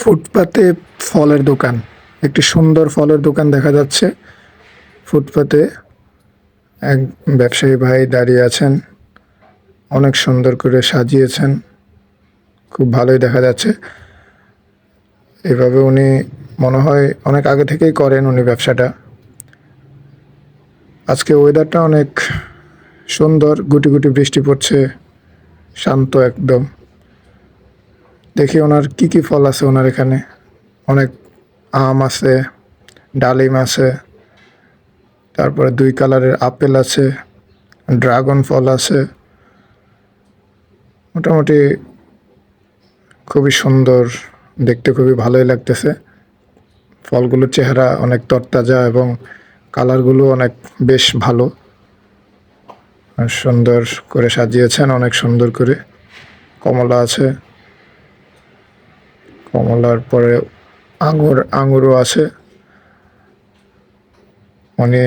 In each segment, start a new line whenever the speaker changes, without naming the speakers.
ফুটপাতে ফলের দোকান। একটি সুন্দর ফলের দোকান দেখা যাচ্ছে। ফুটপাতে এক ব্যবসায়ী ভাই দাঁড়িয়ে আছেন। অনেক সুন্দর করে সাজিয়েছেন। খুব ভালোই দেখা যাচ্ছে। এভাবে উনি মনে হয় অনেক আগে থেকেই করেন উনি ব্যবসাটা। আজকে ওয়েদারটা অনেক সুন্দর, গুটি গুটি বৃষ্টি পড়ছে, শান্ত একদম। দেখি ওনার কি কি ফল আছে ওনার এখানে। অনেক আম আছে, ডালিম আছে, তারপরে দুই কালারের আপেল আছে, ড্রাগন ফল আছে। মোটামুটি খুবই সুন্দর, দেখতে খুবই ভালোই লাগতেছে। ফলগুলোর চেহারা অনেক তরতাজা এবং কালারগুলো অনেক বেশ ভালো। সুন্দর করে সাজিয়েছেন, অনেক সুন্দর করে। কমলা আছে। কমলার পরে আঙুর, আঙুরও আছে। মানে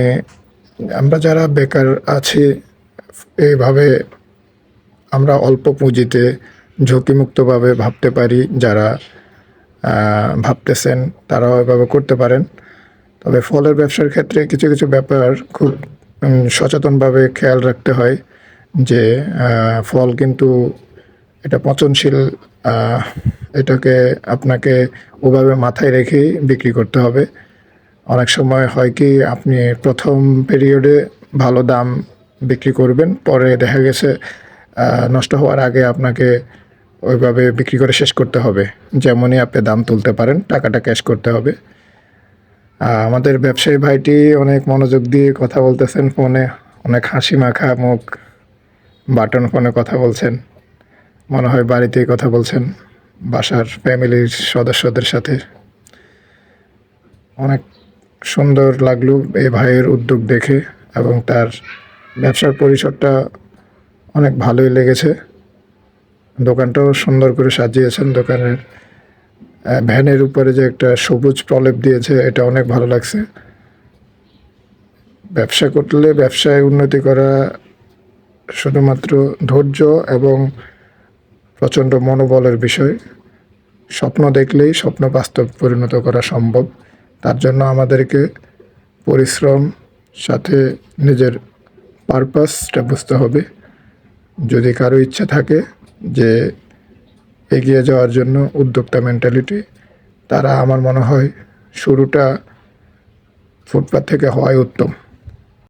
আমরা যারা বেকার আছি এইভাবে আমরা অল্প পুঁজিতে ঝুঁকিমুক্তভাবে ভাবতে পারি, যারা ভাবতেছেন তারাও এভাবে করতে পারেন। তবে ফলের ব্যবসার ক্ষেত্রে কিছু কিছু ব্যাপার খুব সচেতনভাবে খেয়াল রাখতে হয় যে ফল কিন্তু এটা পচনশীল এটাকে আপনাকে ওভাবে মাথায় রেখেই বিক্রি করতে হবে। অনেক সময় হয় কি, আপনি প্রথম পিরিয়ডে ভালো দাম বিক্রি করবেন, পরে দেখা গেছে নষ্ট হওয়ার আগে আপনাকে ওইভাবে বিক্রি করে শেষ করতে হবে। যেমনই আপনি দাম তুলতে পারেন, টাকাটা ক্যাশ করতে হবে। আমাদের ব্যবসায়ী ভাইটি অনেক মনোযোগ দিয়ে কথা বলতেছেন ফোনে, অনেক হাসি মাখা মুখ, বাটন ফোনে কথা বলছেন, মনে হয় বাড়িতেই কথা বলছেন। বাসার ফ্যামিলির সদস্যদের সাথে। অনেক সুন্দর লাগল এই ভাইয়ের উদ্যোগ দেখে এবং তার ব্যবসার পরিসরটা অনেক ভালোই লেগেছে। দোকানটাও সুন্দর করে সাজিয়েছেন। দোকানের ভ্যানের উপরে যে একটা সবুজ প্রলেপ দিয়েছে, এটা অনেক ভালো লাগছে। ব্যবসা করলে ব্যবসায় উন্নতি করা শুধুমাত্র ধৈর্য এবং প্রচণ্ড মনোবলের বিষয়। স্বপ্ন দেখলেই স্বপ্ন বাস্তব পরিণত করা সম্ভব। তার জন্য আমাদেরকে পরিশ্রম, সাথে নিজের পারপাসটা বুঝতে হবে। যদি কারও ইচ্ছা থাকে যে এগিয়ে যাওয়ার জন্য উদ্যোক্তা মেন্টালিটি তারা আমার মনে হয় শুরুটা ফুটপাথ থেকে হওয়াই উত্তম।